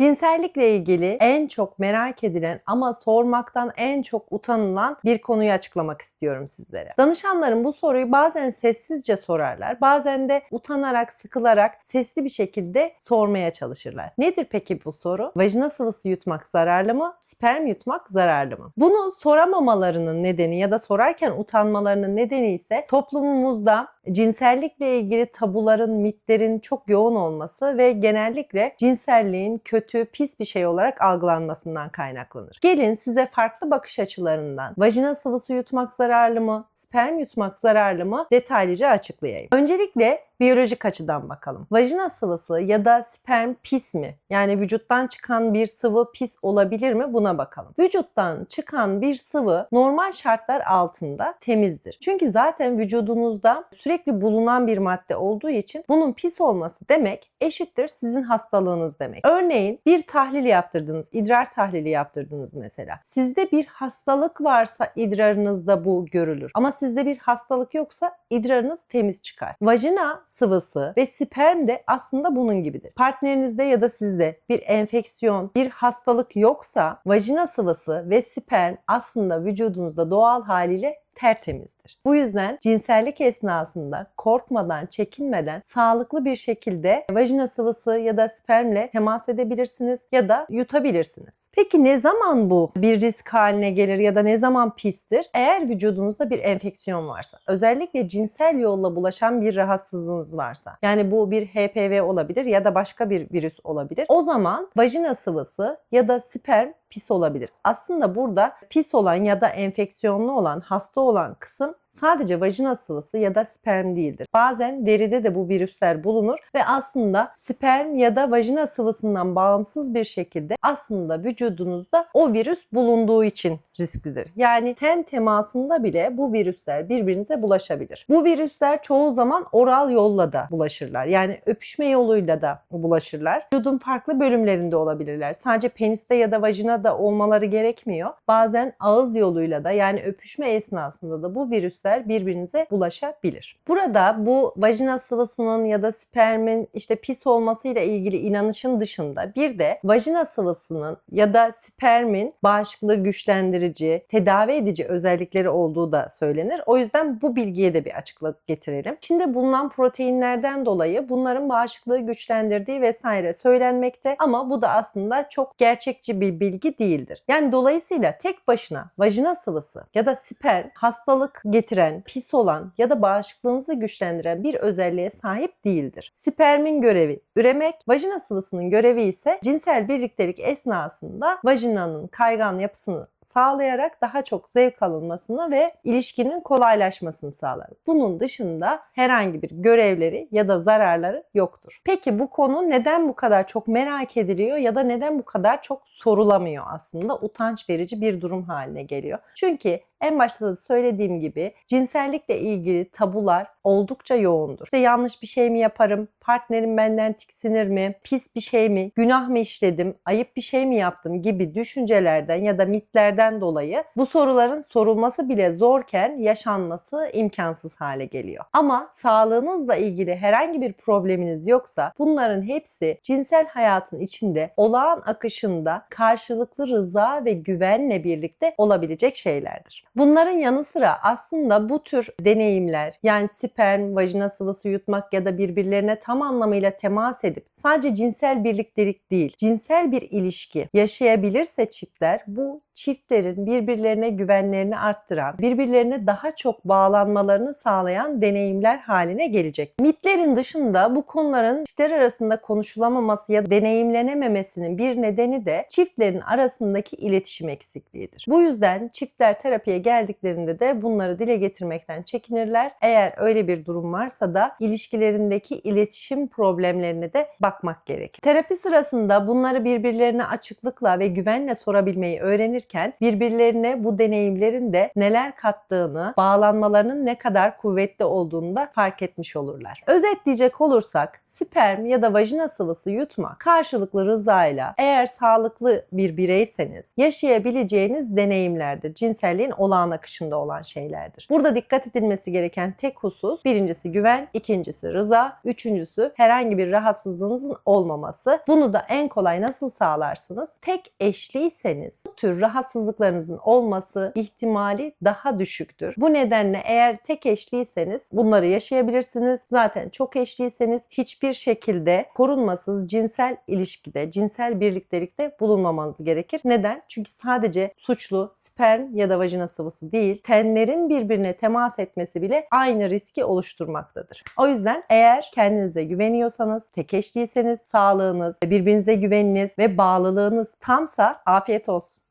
Cinsellikle ilgili en çok merak edilen ama sormaktan en çok utanılan bir konuyu açıklamak istiyorum sizlere. Danışanlarım bu soruyu bazen sessizce sorarlar, bazen de utanarak, sıkılarak sesli bir şekilde sormaya çalışırlar. Nedir peki bu soru? Vajina sıvısı yutmak zararlı mı? Sperm yutmak zararlı mı? Bunu soramamalarının nedeni ya da sorarken utanmalarının nedeni ise toplumumuzda cinsellikle ilgili tabuların, mitlerin çok yoğun olması ve genellikle cinselliğin kötü, pis bir şey olarak algılanmasından kaynaklanır. Gelin size farklı bakış açılarından vajina sıvısı yutmak zararlı mı, sperm yutmak zararlı mı detaylıca açıklayayım. Öncelikle biyolojik açıdan bakalım. Vajina sıvısı ya da sperm pis mi? Yani vücuttan çıkan bir sıvı pis olabilir mi? Buna bakalım. Vücuttan çıkan bir sıvı normal şartlar altında temizdir. Çünkü zaten vücudunuzda sürekli bulunan bir madde olduğu için bunun pis olması demek eşittir sizin hastalığınız demek. Örneğin bir tahlil yaptırdınız, idrar tahlili yaptırdınız mesela. Sizde bir hastalık varsa idrarınızda bu görülür. Ama sizde bir hastalık yoksa idrarınız temiz çıkar. Vajina sıvısı ve sperm de aslında bunun gibidir. Partnerinizde ya da sizde bir enfeksiyon, bir hastalık yoksa vajina sıvısı ve sperm aslında vücudunuzda doğal haliyle tertemizdir. Bu yüzden cinsellik esnasında korkmadan, çekinmeden sağlıklı bir şekilde vajina sıvısı ya da spermle temas edebilirsiniz ya da yutabilirsiniz. Peki ne zaman bu bir risk haline gelir ya da ne zaman pistir? Eğer vücudunuzda bir enfeksiyon varsa, özellikle cinsel yolla bulaşan bir rahatsızlığınız varsa, yani bu bir HPV olabilir ya da başka bir virüs olabilir. O zaman vajina sıvısı ya da sperm pis olabilir. Aslında burada pis olan ya da enfeksiyonlu olan, hasta olan kısım sadece vajina sıvısı ya da sperm değildir. Bazen deride de bu virüsler bulunur ve aslında sperm ya da vajina sıvısından bağımsız bir şekilde aslında vücudunuzda o virüs bulunduğu için risklidir. Yani ten temasında bile bu virüsler birbirinize bulaşabilir. Bu virüsler çoğu zaman oral yolla da bulaşırlar. Yani öpüşme yoluyla da bulaşırlar. Vücudun farklı bölümlerinde olabilirler. Sadece peniste ya da vajinada olmaları gerekmiyor. Bazen ağız yoluyla da yani öpüşme esnasında da bu virüs virüsler birbirinize bulaşabilir. Burada bu vajina sıvısının ya da spermin işte pis olmasıyla ilgili inanışın dışında bir de vajina sıvısının ya da spermin bağışıklığı güçlendirici, tedavi edici özellikleri olduğu da söylenir. O yüzden bu bilgiye de bir açıklık getirelim. İçinde bulunan proteinlerden dolayı bunların bağışıklığı güçlendirdiği vesaire söylenmekte ama bu da aslında çok gerçekçi bir bilgi değildir. Yani dolayısıyla tek başına vajina sıvısı ya da sperm hastalık getirir getiren, pis olan ya da bağışıklığınızı güçlendiren bir özelliğe sahip değildir. Spermin görevi üremek, vajina sıvısının görevi ise cinsel birliktelik esnasında vajinanın kaygan yapısını sağlayarak daha çok zevk alınmasını ve ilişkinin kolaylaşmasını sağlar. Bunun dışında herhangi bir görevleri ya da zararları yoktur. Peki bu konu neden bu kadar çok merak ediliyor ya da neden bu kadar çok sorulamıyor aslında? Utanç verici bir durum haline geliyor. Çünkü en başta da söylediğim gibi cinsellikle ilgili tabular oldukça yoğundur. İşte yanlış bir şey mi yaparım? Partnerim benden tiksinir mi? Pis bir şey mi? Günah mı işledim? Ayıp bir şey mi yaptım? gibi düşüncelerden ya da mitlerden dolayı bu soruların sorulması bile zorken yaşanması imkansız hale geliyor. Ama sağlığınızla ilgili herhangi bir probleminiz yoksa bunların hepsi cinsel hayatın içinde olağan akışında karşılıklı rıza ve güvenle birlikte olabilecek şeylerdir. Bunların yanı sıra aslında bu tür deneyimler yani sperm, vajina sıvısı yutmak ya da birbirlerine tam anlamıyla temas edip sadece cinsel birliktelik değil, cinsel bir ilişki yaşayabilirse çiftler bu çiftlerin birbirlerine güvenlerini arttıran, birbirlerine daha çok bağlanmalarını sağlayan deneyimler haline gelecek. Mitlerin dışında bu konuların çiftler arasında konuşulamaması ya deneyimlenememesinin bir nedeni de çiftlerin arasındaki iletişim eksikliğidir. Bu yüzden çiftler terapiye geldiklerinde de bunları dile getirmekten çekinirler. Eğer öyle bir durum varsa da ilişkilerindeki iletişim problemlerine de bakmak gerekir. Terapi sırasında bunları birbirlerine açıklıkla ve güvenle sorabilmeyi öğrenirken birbirlerine bu deneyimlerin de neler kattığını, bağlanmalarının ne kadar kuvvetli olduğunu da fark etmiş olurlar. Özetleyecek olursak sperm ya da vajina sıvısı yutma karşılıklı rızayla eğer sağlıklı bir bireyseniz yaşayabileceğiniz deneyimlerdir. Cinselliğin olağan akışında olan şeylerdir. Burada dikkat edilmesi gereken tek husus. Birincisi güven, ikincisi rıza, üçüncüsü herhangi bir rahatsızlığınızın olmaması. Bunu da en kolay nasıl sağlarsınız? Tek eşliyseniz bu tür rahatsızlıklarınızın olması ihtimali daha düşüktür. Bu nedenle eğer tek eşliyseniz bunları yaşayabilirsiniz. Zaten çok eşliyseniz hiçbir şekilde korunmasız cinsel ilişkide, cinsel birliktelikte bulunmamanız gerekir. Neden? Çünkü sadece suçlu sperm ya da vajina sıvısı değil, tenlerin birbirine temas etmesi bile aynı riski oluşturmaktadır. O yüzden eğer kendinize güveniyorsanız, tek eşliyseniz, sağlığınız, birbirinize güveniniz ve bağlılığınız tamsa afiyet olsun.